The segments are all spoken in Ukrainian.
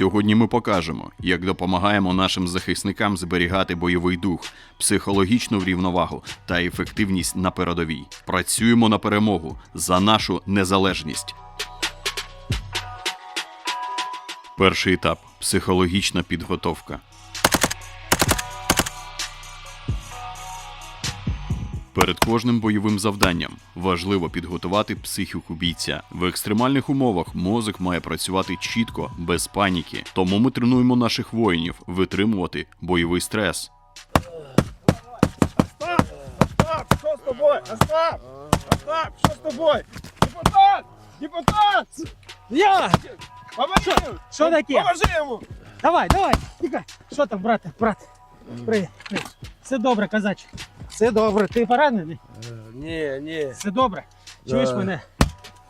Сьогодні ми покажемо, як допомагаємо нашим захисникам зберігати бойовий дух, психологічну врівновагу та ефективність на передовій. Працюємо на перемогу за нашу незалежність. Перший етап психологічна підготовка. Перед кожним бойовим завданням важливо підготувати психіку бійця. В екстремальних умовах мозок має працювати чітко, без паніки. Тому ми тренуємо наших воїнів витримувати бойовий стрес. Остап! Остап! Що з тобою? Остап! Остап! Що з тобою? Депутат! Депутат! Я! Поможи! йому! Що таке? Поможи йому! Давай, давай, тікай. Що там, брате, брат? Привіт, привіт. Все добре, казач. Все добре. Ти поранений? Ні, ні. Все добре. Чуєш мене?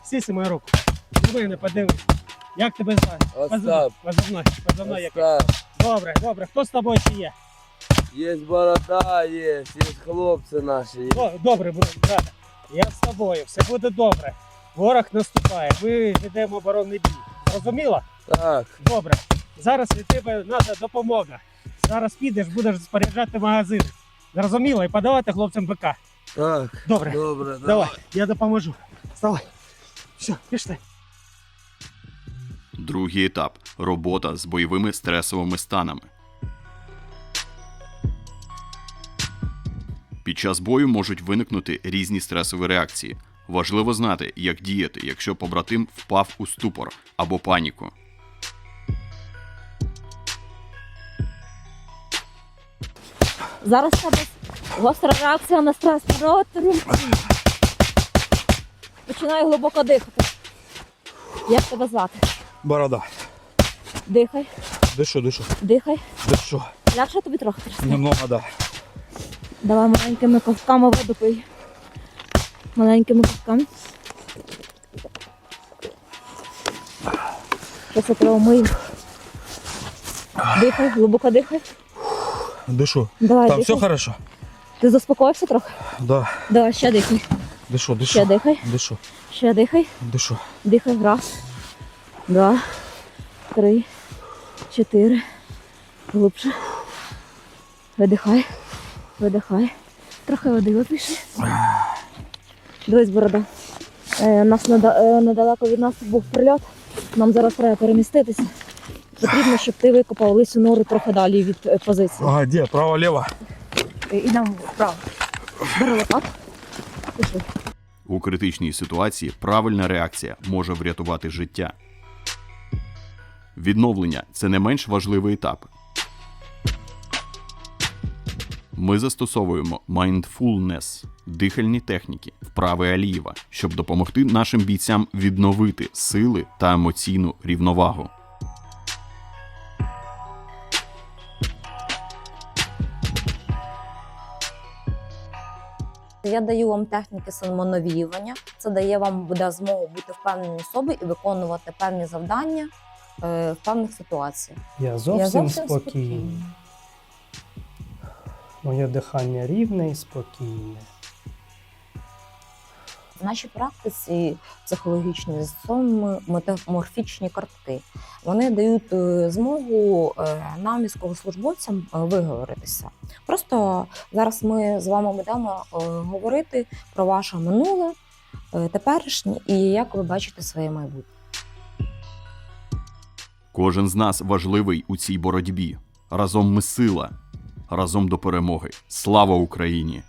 Сіси мою руку. На мене подивись. Як тебе звати? Остап. Позивной. Позивной як? Остап. Добре, добре. Хто з тобою ще є? Є борода, є, є хлопці наші. Є. О, добре, брате. Я з тобою, все буде добре. Ворог наступає, ми ведемо оборонний бій. Зрозуміло? Так, Добре. Зараз від тебе треба допомога. Зараз підеш, будеш споряджати магазини. Зрозуміло, і подавати хлопцям БК. так. Добре, Добре, давай, я допоможу. Вставай. Все, пішли. Другий етап робота з бойовими стресовими станами. Під час бою можуть виникнути різні стресові реакції. Важливо знати, як діяти, якщо побратим впав у ступор або паніку. Зараз в тебе гостра реакція на стрес. Народ, Починаю глибоко дихати. Як тебе звати? Борода. Дихай, Дышу, дышу, дихай. дышу. Легше тобі трохи трясти? Немного, да. Давай маленькими ковтками воду пий. Маленькими ковтками. Зараз я тебе вмию. Дихай, глибоко дихай. Дышу. Давай, Там дихай. все хорошо? Ти заспокоївся трохи? Да. Давай, ще дихай. Дышу, Ще дышу. дихай. Дышу, Ще дихай. дышу. Дихай раз, два, три, чотири. Глибше. Видихай. Видихай. Трохи води випиши. Дивись, борода. Е, нас неда- е, недалеко від нас був прильот. Нам зараз треба переміститися. Потрібно, щоб ти викопав лису нору трохи далі від е, позиції. А, где? Право-лево? Е, Ідемо вправо. Бери лопату. Пішли. У критичній ситуації правильна реакція може врятувати життя. Відновлення це не менш важливий етап. Ми застосовуємо mindfulness – дихальні техніки, вправи Алієва, щоб допомогти нашим бійцям відновити сили та емоційну рівновагу. Я даю вам техніки самонавіювання. Це дає вам буде змогу бути впевнені собі і виконувати певні завдання е, в певних ситуаціях. Я зовсім, Я зовсім спокійний. Моє дихання рівне і спокійне. В нашій практиці психологічній застосовуємо метаморфічні картки. Вони дають е, змогу е, нам, військовослужбовцям, е, виговоритися. Просто зараз ми з вами будемо говорити про ваше минуле, теперішнє і як ви бачите своє майбутнє. Кожен з нас важливий у цій боротьбі. Разом ми сила, разом до перемоги. Слава Україні!